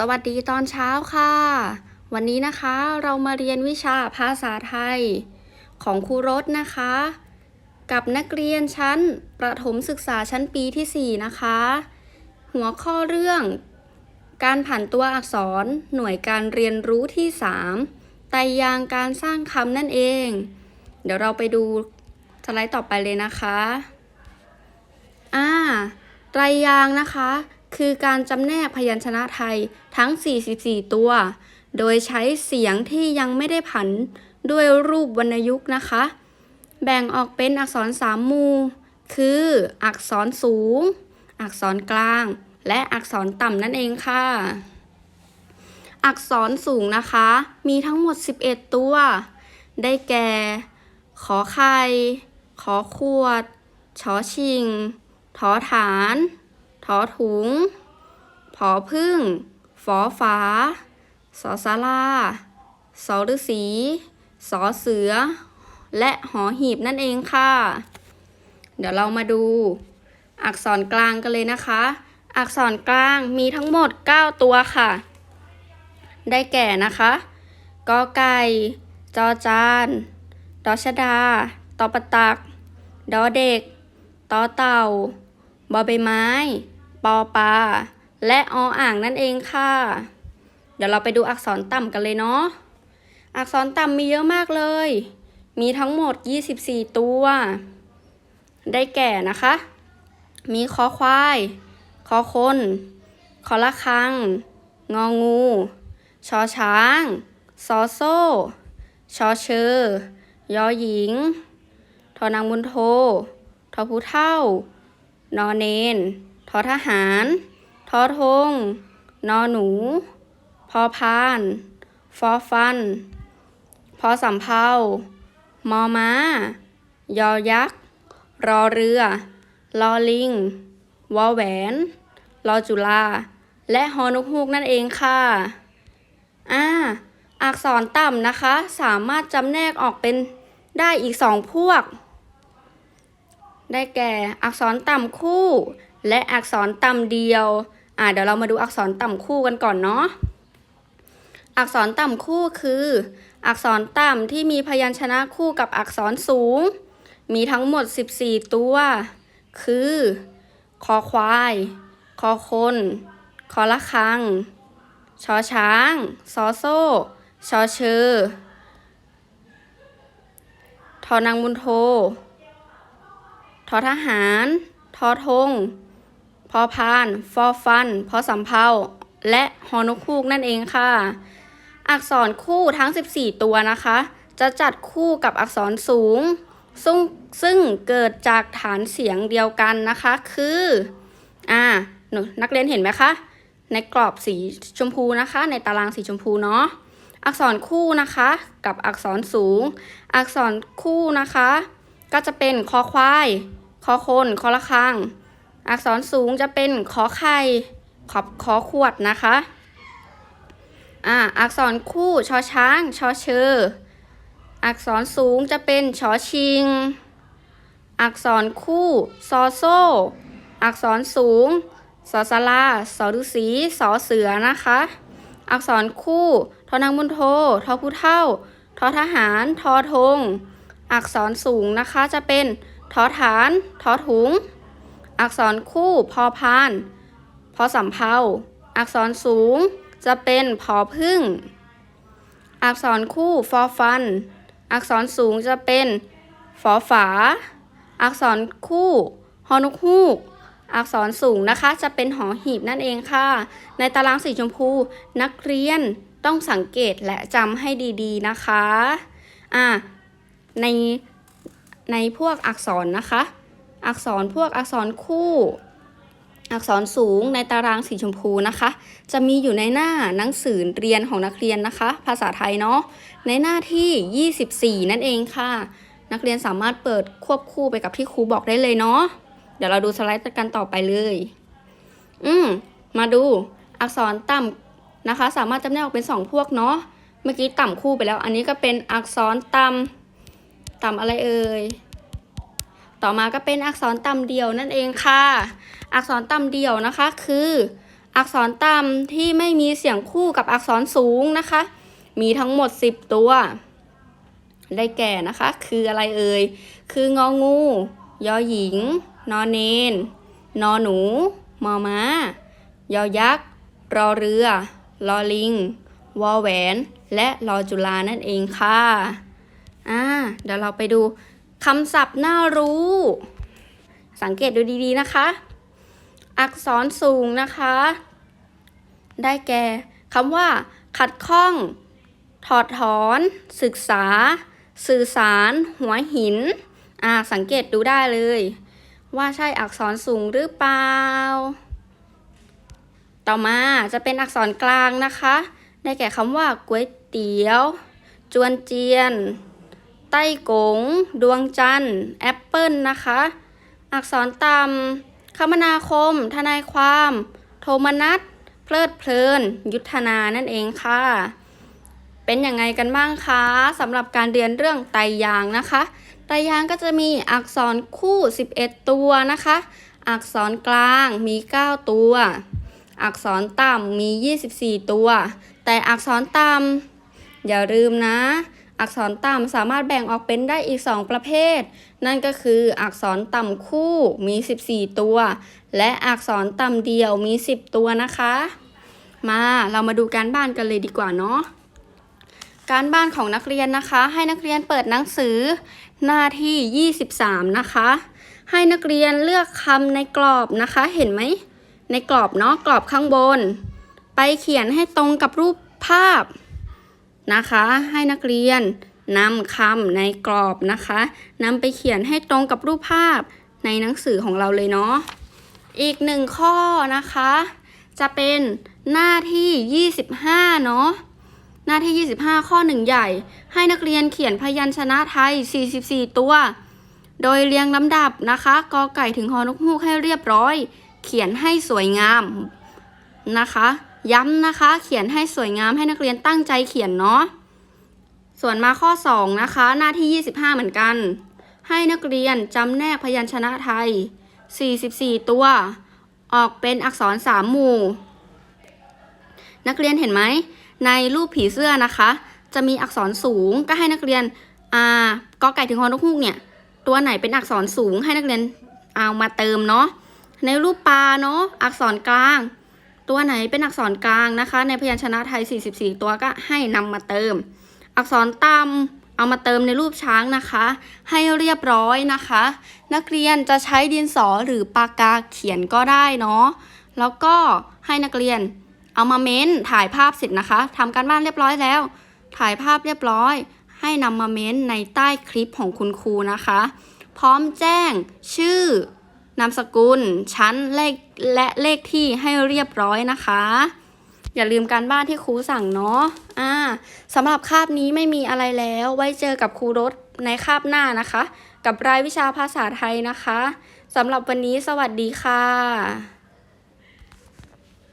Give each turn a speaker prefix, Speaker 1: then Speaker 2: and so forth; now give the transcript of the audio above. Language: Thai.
Speaker 1: สวัสดีตอนเช้าค่ะ วันนี้นะคะเรามาเรียนวิชาภาษาไทย ของครูรสนะคะ กับนักเรียนชั้นประถมศึกษาชั้นปีที่ 4 นะคะ หัวข้อเรื่อง การผันตัวอักษรหน่วยการเรียนรู้ที่ 3 ไตรยางการสร้างคำนั่นเอง เดี๋ยวเราไปดูสไลด์ต่อไปเลยนะคะ อ่าไตรยางนะคะ คือการจำแนกพยัญชนะไทยทั้ง 44 ตัว โดยใช้เสียงที่ยังไม่ได้ผันด้วยรูปวรรณยุกต์นะคะ แบ่งออกเป็นอักษรสามมู คืออักษรสูง อักษรกลาง และอักษรต่ำนั่นเองค่ะ อักษรสูงนะคะ มีทั้งหมด 11 ตัว ได้แก่ ขอไข่ ขอขวด ชอชิง ถอฐาน ถอถุง ผอพึ่ง ฝอฝา สอสาราสอฤษีสอเสือ และหอหีบนั่นเองค่ะ เดี๋ยวเรามาดู อักษรกลางกันเลยนะคะ อักษรกลางมีทั้งหมด 9 ตัวค่ะ ได้แก่นะคะกอไก่ จอจาน ดอชดา ตอปตัก ดอเด็ก ตอเต่า บอใบไม้ ปอปลาและออ่างนั่นเองค่ะ เดี๋ยวเราไปดูอักษรต่ำกันเลยเนาะ อักษรต่ำมีเยอะมากเลย มีทั้งหมด 24 ตัว ได้แก่นะคะ มีคอควาย คอคน คอละคัง งองู ชอช้าง ซอโซ่ ชอเชอยอหญิง ทอนางบุญโท ทอผู้เท่านอเนน ทอทหารทอทง นอหนู พอพาน ฟอฟัน พอสำเพามอม้า ยอยักษ์ รอเรือ ลอลิง วอแหวนรอจุฬาและฮอนกฮูกนั่นเองค่ะอ่าอักษรต่ำนะคะ สามารถจำแนกออกเป็นได้อีกสองพวก ได้แก่อักษรต่ำคู่และอักษรต่ำเดียว อ่าเดี๋ยวเรามาดูอักษรต่ำคู่กันก่อนเนาะ อักษรต่ำคู่คือ อักษรต่ำที่มีพยัญชนะคู่กับอักษรสูง มีทั้งหมด 14 ตัว คือคอควาย คอคน คอละคัง ชอช้าง ซอโซ่ ชอเชอทอนางบุญโท ทอทหาร ทอทง พอพาน ฟอฟัน พอสำเพาและฮอนกคูกนั่นเองค่ะ อักษรคู่ทั้ง 14 ตัวนะคะ จะจัดคู่กับอักษรสูง ซึ่งซึ่งเกิดจากฐานเสียงเดียวกันนะคะ คือ อ่าหนูนักเรียนเห็นไหมคะ ในกรอบสีชมพูนะคะ ในตารางสีชมพูเนาะ อักษรคู่นะคะ กับอักษรสูง อักษรคู่นะคะ ก็จะเป็นคอควาย คอคนคอละคัง อักษรสูงจะเป็นขอไข่ขอบขอขวดนะคะอ่าอักษรคู่ชอช้างชอเชอ อักษรสูงจะเป็นชอชิง อักษรคู่ซอโซ่อักษรสูงสอสาราสอฤษีสอเสือนะคะ อักษรคู่ทอนางบุญโททอผู้เท่าทอทหารทอธงอักษรสูงนะคะจะเป็น ทอฐาน ทอถุง อักษรคู่พอพาน พอสำเพาอักษรสูง จะเป็นพอพึ่ง อักษรคู่ฟอฟัน อักษรสูงจะเป็นฟอฝา อักษรคู่ฮอนุกฮูกอักษรสูงนะคะจะเป็นหอหีบนั่นเองค่ะ ในตารางสีชมพู นักเรียนต้องสังเกตและจำให้ดีๆนะคะ อ่า ใน ในพวกอักษรนะคะ อักษรพวกอักษรคู่ อักษรสูงในตารางสีชมพูนะคะ จะมีอยู่ในหน้าหนังสือเรียนของนักเรียนนะคะ ภาษาไทยเนาะในหน้าที่ 24 นั่นเองค่ะ นักเรียนสามารถเปิดควบคู่ไปกับที่ครูบอกได้เลยเนาะเดี๋ยวเราดูสไลด์กันต่อไปเลย อืมมาดูอักษรต่ำนะคะ สามารถจำแนกออกเป็น 2 พวกเนาะเมื่อกี้ต่ำคู่ไปแล้ว อันนี้ก็เป็นอักษรต่ำ ต่ำอะไรเอ่ย ต่อมาก็เป็นอักษรต่ำเดี่ยวนั่นเองค่ะ อักษรต่ำเดี่ยวนะคะคือ อักษรต่ำที่ไม่มีเสียงคู่กับอักษรสูงนะคะ มีทั้งหมด 10 ตัว ได้แก่นะคะ คืออะไรเอ่ย คืององู ยอหญิง นอเนน นอหนู มอม้า ยอยักษ์ รอเรือ ลอลิง วอแหวน และรอจุฬานั่นเองค่ะ อ่าเดี๋ยวเราไปดูคำศัพท์น่ารู้ สังเกตดูดีๆนะคะ อักษรสูงนะคะ ได้แก่คำว่า ขัดข้อง ถอดถอน ศึกษา สื่อสาร หัวหิน อ่า สังเกตดูได้เลย ว่าใช่อักษรสูงหรือเปล่า ต่อมาจะเป็นอักษรกลางนะคะ ได้แก่คำว่าก๋วยเตี๋ยว จวนเจียน ไต้กง ดวงจันทร์แอปเปิลนะคะ อักษรต่ำคมนาคม ทนายความ โทมนัสเพลิดเพลิน ยุทธนานั่นเองค่ะ เป็นยังไงกันบ้างคะสำหรับการเรียนเรื่องไตยางนะคะ ไตยางก็จะมีอักษรคู่ 11 ตัวนะคะ อักษรกลางมี 9 ตัว อักษรต่ำมี 24 ตัว แต่อักษรต่ำอย่าลืมนะ อักษรต่ำสามารถแบ่งออกเป็นได้อีก 2 ประเภท นั่นก็คืออักษรต่ำคู่มี 14 ตัว และอักษรต่ำเดียวมี 10 ตัวนะคะ มาเรามาดูการบ้านกันเลยดีกว่าเนาะการบ้านของนักเรียนนะคะ ให้นักเรียนเปิดหนังสือหน้าที่ 23 นะคะ ให้นักเรียนเลือกคำในกรอบนะคะ เห็นไหม ในกรอบเนาะกรอบข้างบน ไปเขียนให้ตรงกับรูปภาพ นะคะ ให้นักเรียนนำคำในกรอบนะคะนำไปเขียนให้ตรงกับรูปภาพในหนังสือของเราเลยเนาะอีกหนึ่งข้อนะคะ จะเป็นหน้าที่ 25 เนาะหน้าที่ 25 ข้อหนึ่งใหญ่ ให้นักเรียนเขียนพยัญชนะไทย 44 ตัว โดยเรียงลำดับนะคะกอไก่ถึงฮอนกฮูกให้เรียบร้อย เขียนให้สวยงามนะคะ ย้ำนะคะ เขียนให้สวยงามให้นักเรียนตั้งใจเขียนเนาะส่วนมาข้อ 2 นะคะ หน้าที่ 25 เหมือนกัน ให้นักเรียนจำแนกพยัญชนะไทย 44 ตัว ออกเป็นอักษร 3 หมู่ นักเรียนเห็นไหม ในรูปผีเสื้อนะคะ จะมีอักษรสูงก็ให้นักเรียนอ่ากอไก่ถึงฮอนกฮูกเนี่ย ตัวไหนเป็นอักษรสูงให้นักเรียนเอามาเติมเนาะในรูปปลาเนาะอักษรกลาง ตัวไหนเป็นอักษรกลางนะคะ ในพยัญชนะไทย 44 ตัวก็ให้นำมาเติม อักษรต่ำเอามาเติมในรูปช้างนะคะ ให้เรียบร้อยนะคะ นักเรียนจะใช้ดินสอหรือปากกาเขียนก็ได้เนาะแล้วก็ให้นักเรียนเอามาเม้นถ่ายภาพเสร็จนะคะทำการบ้านเรียบร้อยแล้ว ถ่ายภาพเรียบร้อย ให้นำมาเม้นในใต้คลิปของคุณครูนะคะ พร้อมแจ้งชื่อ นามสกุล ชั้นเลขและเลขที่ให้เรียบร้อยนะคะ อย่าลืมการบ้านที่ครูสั่งเนาะอ่าสำหรับคาบนี้ไม่มีอะไรแล้ว ไว้เจอกับครูรถในคาบหน้านะคะ กับรายวิชาภาษาไทยนะคะสำหรับวันนี้สวัสดีค่ะ